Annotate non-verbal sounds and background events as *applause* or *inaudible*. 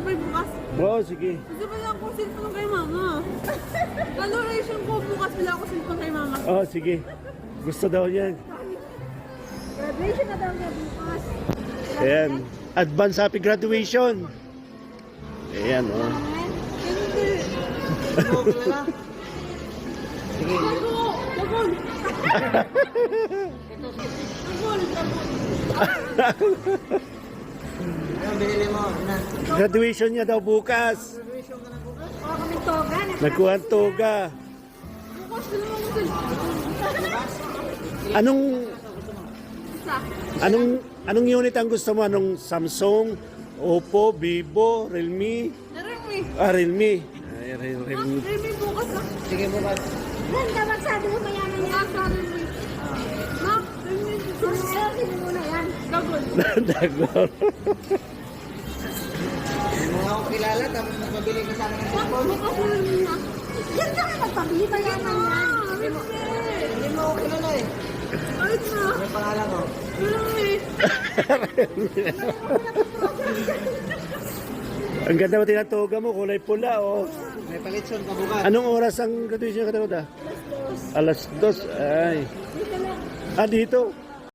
sabay bukas. Oo, sige. Kasi wala akong cellphone kay mama. Valoration ko bukas wala akong cellphone kay mama. Oo, sige. Gusto daw yan. Graduation na daw niya bukas. Ayan. Advance happy graduation. Ayan, oh. Hindi. Bago! Bagol! Bagol! Ano binili mo? Na, Graduation niya daw bukas. graduation ka na bukas? O kami toga. Nagkuha ang toga. Bukas. Anong anong anong unit ang gusto mo? Anong Samsung, Oppo, Vivo, Realme? Narami. Ah, Realme. Ay, Re- Ma'am, Realme. Bukas ah. Sige bukas. Yan, dapat sabi mo mayaman Bukas yan. sa Remy. Ma'am, Remy. Sabi mo muna yan. Bagol. *laughs* Dagor. Hindi mo nga ako kilala tapos nagpabili ka sa akin ng cellphone. na na. Yan ka na magpabili mayaman yan. Ah, Remy. Hindi mo ako kilala eh. Ayos na. Yung pangalan ko? Ang ganda mo tinatoga mo, kulay pula, oh. May palitson ka bukas. Anong oras ang graduation ka daw da? Alas dos. Ay. Ah, dito.